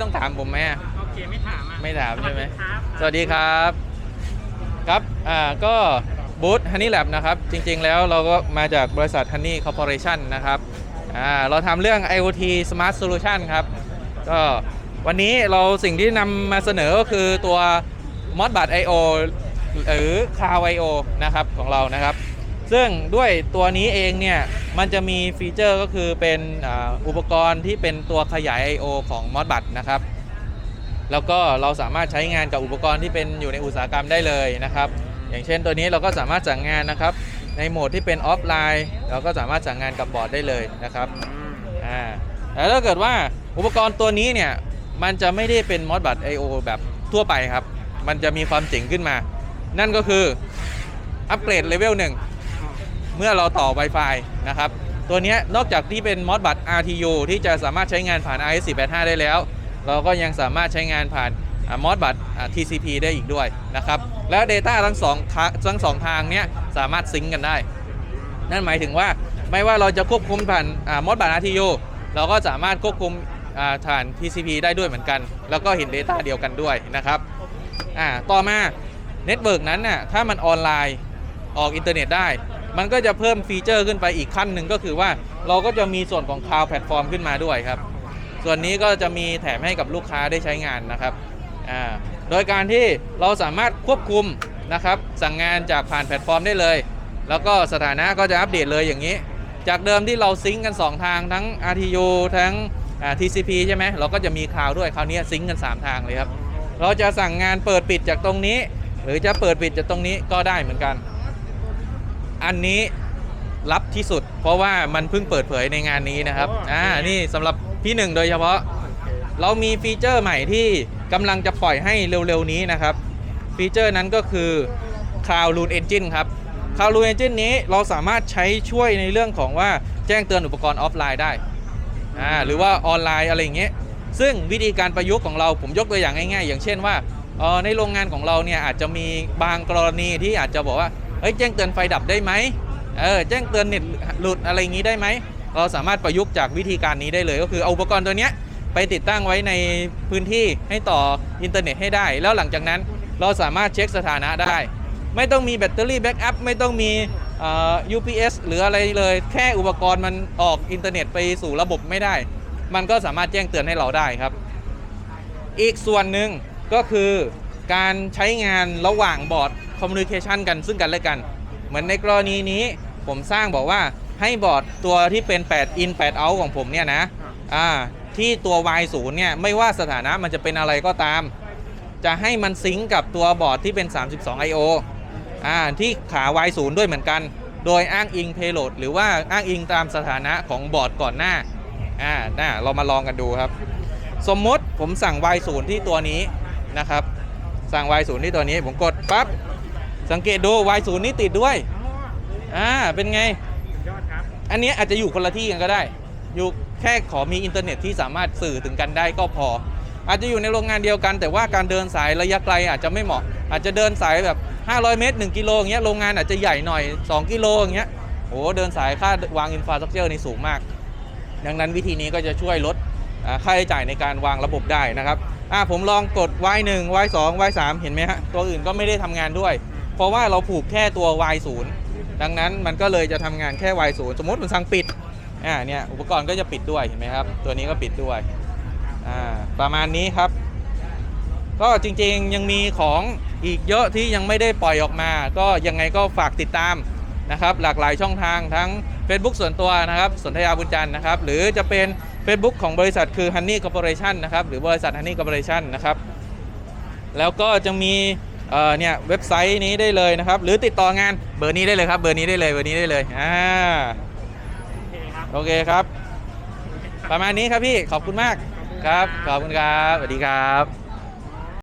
ต้องถามผมไหมอะโอเคไม่ถามอะไม่ถามใช่ไหมสวัสดีครับสวัสดีครับครับอ่าก็บูธ Honey Lab นะครับ จริงๆแล้วเราก็มาจากบริษัท Honey Corporation นะครับอ่าเราทำเรื่อง IoT Smart Solution ครับ ก็วันนี้เราสิ่งที่นำมาเสนอก็คือตัว Modbus IO หรือ Cloud IO นะครับของเรานะครับ ซึ่งด้วยตัวนี้เองเนี่ย มันจะมีฟีเจอร์ก็คือเป็นอ,อุปกรณ์ที่เป็นตัวขยาย I/O ของ Modbus นะครับ แล้วก็เราสามารถใช้งานกับอุปกรณ์ที่เป็นอยู่ในอุตสาหกรรมได้เลยนะครับ อย่างเช่นตัวนี้เราก็สามารถสั่งงานนะครับ ในโหมดที่เป็นออฟไลน์ เราก็สามารถสั่งงานกับบอร์ดได้เลยนะครับอ่าแต่ถ้าเกิดว่าอุปกรณ์ตัวนี้เนี่ยมันจะไม่ได้เป็น Modbus I/O แบบทั่วไปครับ มันจะมีความเจ๋งขึ้นมา นั่นก็คืออัปเกรดเลเวลหนึ่ง เมื่อเราต่อ Wi-Fi นะครับ ตัวนี้นอกจากที่เป็น Modbus RTU ที่จะสามารถใช้งานผ่าน RS485 ได้แล้ว เราก็ยังสามารถใช้งานผ่าน Modbus TCP ได้อีกด้วยนะครับ และ Data ทั้งสองทั้งสองทางเนี้ยสามารถซิงก์กันได้ นั่นหมายถึงว่าไม่ว่าเราจะควบคุมผ่านมอดบัต RTU เราก็สามารถควบคุมผ่าน TCP ได้ด้วยเหมือนกัน แล้วก็เห็น Data เดียวกันด้วยนะครับต่อมาเน็ตเวิร์กนั้นน่ะถ้ามันออนไลน์ออกอินเทอร์เน็ตได้ มันก็จะเพิ่มฟีเจอร์ขึ้นไปอีกขั้นหนึ่งก็คือว่าเราก็จะมีส่วนของ Cloud Platform ขึ้นมาด้วยครับ ส่วนนี้ก็จะมีแถมให้กับลูกค้าได้ใช้งานนะครับโดยการที่เราสามารถควบคุมนะครับสั่งงานจากผ่านแพลตฟอร์มได้เลย แล้วก็สถานะก็จะอัปเดตเลยอย่างนี้ จากเดิมที่เราซิงก์กัน 2 ทางทั้ง RTU ทั้ง TCP ใช่ไหมเราก็จะมีคลาวด้วยคราวนี้ซิงก์กัน 3 ทางเลยครับ เราจะสั่งงานเปิดปิดจากตรงนี้ หรือจะเปิดปิดจากตรงนี้ก็ได้เหมือนกัน อันนี้ลับที่สุด เพราะว่ามันเพิ่งเปิดเผยในงานนี้นะครับอ่านี่สำหรับพี่หนึ่งโดยเฉพาะ เรามีฟีเจอร์ใหม่ที่กำลังจะปล่อยให้เร็วๆนี้นะครับ ฟีเจอร์นั้นก็คือ Cloud Rune Engine ครับ Cloud Rune Engine นี้เราสามารถใช้ช่วยในเรื่องของว่าแจ้งเตือนอุปกรณ์ออฟไลน์ได้อ่าหรือว่าออนไลน์อะไรอย่างเงี้ยซึ่งวิธีการประยุกต์ของเราผมยกตัวอย่างง่ายๆ อย่างเช่นว่าเอ่อในโรงงานของเราเนี่ยอาจจะมีบางกรณีที่อาจจะบอกว่า เฮ้ยแจ้งเตือนไฟดับได้ไหมเออแจ้งเตือนเน็ตหลุดอะไรอย่างงี้ได้ไหมเราสามารถประยุกต์จากวิธีการนี้ได้เลย ก็คือเอาอุปกรณ์ตัวเนี้ยไปติดตั้งไว้ในพื้นที่ให้ต่ออินเทอร์เน็ตให้ได้ แล้วหลังจากนั้นเราสามารถเช็คสถานะได้ ไม่ต้องมีแบตเตอรี่แบ็กอัพไม่ต้องมีเอ่อ UPS หรืออะไรเลย แค่อุปกรณ์มันออกอินเทอร์เน็ตไปสู่ระบบไม่ได้ มันก็สามารถแจ้งเตือนให้เราได้ครับ อีกส่วนหนึ่งก็คือการใช้งานระหว่างบอร์ด คอมมูนิเคชันกันซึ่งกันและกัน เหมือนในกรณีนี้ผมสร้างบอกว่าให้บอร์ดตัวที่เป็น 8 in 8 out ของผมเนี่ยนะอ่าที่ตัว Y0 เนี่ยไม่ว่าสถานะมันจะเป็นอะไรก็ตาม จะให้มันซิงก์กับตัวบอร์ดที่เป็น 32 I/O อ่าที่ขา Y0 ด้วยเหมือนกัน โดยอ้างอิง payload หรือว่าอ้างอิงตามสถานะของบอร์ดก่อนหน้าอ่าน่าเรามาลองกันดูครับ สมมติผมสั่ง Y0 ที่ตัวนี้นะครับ สั่ง Y0 ที่ตัวนี้ผมกดปั๊บ สังเกตดู Y0 นี่ติดด้วย อ่า เป็นไงสุดยอดครับ อันเนี้ยอาจจะอยู่คนละที่กันก็ได้ อยู่แค่ขอมีอินเทอร์เน็ตที่สามารถสื่อถึงกันได้ก็พอ อาจจะอยู่ในโรงงานเดียวกัน แต่ว่าการเดินสายระยะไกลอาจจะไม่เหมาะ อาจจะเดินสายแบบ 500 เมตร 1 กิโลอย่างเงี้ย โรงงานอาจจะใหญ่หน่อย 2 กิโลอย่างเงี้ย โอ้เดินสายค่าวางอินฟราสตรักเจอร์นี่สูงมาก ดังนั้นวิธีนี้ก็จะช่วยลดอ่าค่าใช้จ่ายในการวางระบบได้นะครับ อ่าผมลองกด Y1 Y2 Y3 เห็นไหมฮะ ตัวอื่นก็ไม่ได้ทำงานด้วย เพราะว่าเราผูกแค่ตัว Y0 ดังนั้นมันก็เลยจะทำงานแค่ Y0 สมมติผมสั่งปิดอ่าเนี่ยอุปกรณ์ก็จะปิดด้วยเห็นไหมครับ ตัวนี้ก็ปิดด้วยอ่าประมาณนี้ครับ ก็จริงๆยังมีของอีกเยอะที่ยังไม่ได้ปล่อยออกมา ก็ยังไงก็ฝากติดตามนะครับ หลากหลายช่องทางทั้ง Facebook ส่วนตัวนะครับสนธยาบุญจันทร์นะครับ หรือจะเป็น Facebook ของบริษัทคือ Honey Corporation นะครับ หรือบริษัท Honey Corporation นะครับ แล้วก็จะมี เอ่อเนี่ยเว็บไซต์นี้ได้เลยนะครับ หรือติดต่องานเบอร์นี้ได้เลยครับ เบอร์นี้ได้เลยเบอร์นี้ได้เลยอ่าโอเคครับโอเคครับประมาณนี้ครับพี่ขอบคุณมากครับ ขอบคุณครับสวัสดีครับ